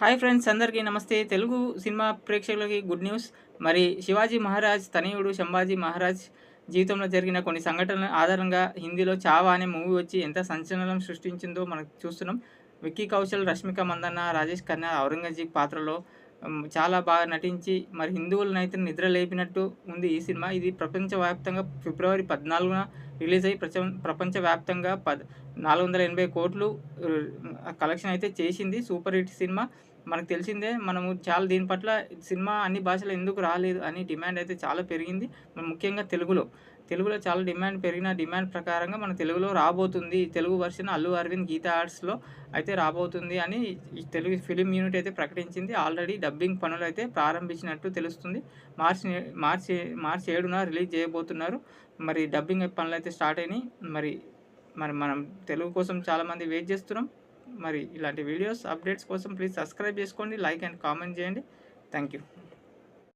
Hi friends అందరికీ నమస్తే. Telugu cinema ప్రేక్షకులకి గుడ్ న్యూస్. మరి శివాజీ మహారాజ్ తనయుడు శంభాజీ మహారాజ్ జీవితంలో జరిగిన కొన్ని సంఘటనల ఆధారంగా హిందీలో చావా అనే మూవీ వచ్చి ఎంత సంచలనం సృష్టించిందో మనం చూస్తున్నాం. విక్కీ కౌశల్ రష్మిక మందన్న రాజేష్ ఖన్నా ఔరంగజీబ్ పాత్రలో చాలా బాగా నటించి మరి హిందువులనైతే నిద్ర లేపినట్టు ఉంది ఈ సినిమా. ఇది ప్రపంచవ్యాప్తంగా ఫిబ్రవరి పద్నాలుగున రిలీజ్ అయ్యి ప్రచ ప్రపంచవ్యాప్తంగా పద్ నాలుగు వందల ఎనభై కోట్లు కలెక్షన్ అయితే చేసింది సూపర్ హిట్ సినిమా. మనకు తెలిసిందే మనము చాలా దీని పట్ల సినిమా అన్ని భాషలు ఎందుకు రాలేదు అని డిమాండ్ అయితే చాలా పెరిగింది. ముఖ్యంగా తెలుగులో. తెలుగులో చాలా డిమాండ్ పెరిగిన డిమాండ్ ప్రకారంగా మన తెలుగులో రాబోతుంది. తెలుగు వర్షన్ అల్లు అరవింద్ గీతా ఆర్ట్స్లో అయితే రాబోతుంది అని తెలుగు ఫిలిం యూనిట్ అయితే ప్రకటించింది. ఆల్రెడీ డబ్బింగ్ పనులు అయితే ప్రారంభించినట్టు తెలుస్తుంది. మార్చి మార్చి మార్చి ఏడున రిలీజ్ చేయబోతున్నారు. మరి డబ్బింగ్ పనులు అయితే స్టార్ట్ అయినాయి. మరి మరి మనం తెలుగు కోసం చాలామంది వెయిట్ చేస్తున్నాం. మరి ఇలాంటి వీడియోస్ అప్డేట్స్ కోసం ప్లీజ్ సబ్స్క్రైబ్ చేసుకోండి లైక్ అండ్ కామెంట్ చేయండి. Thank you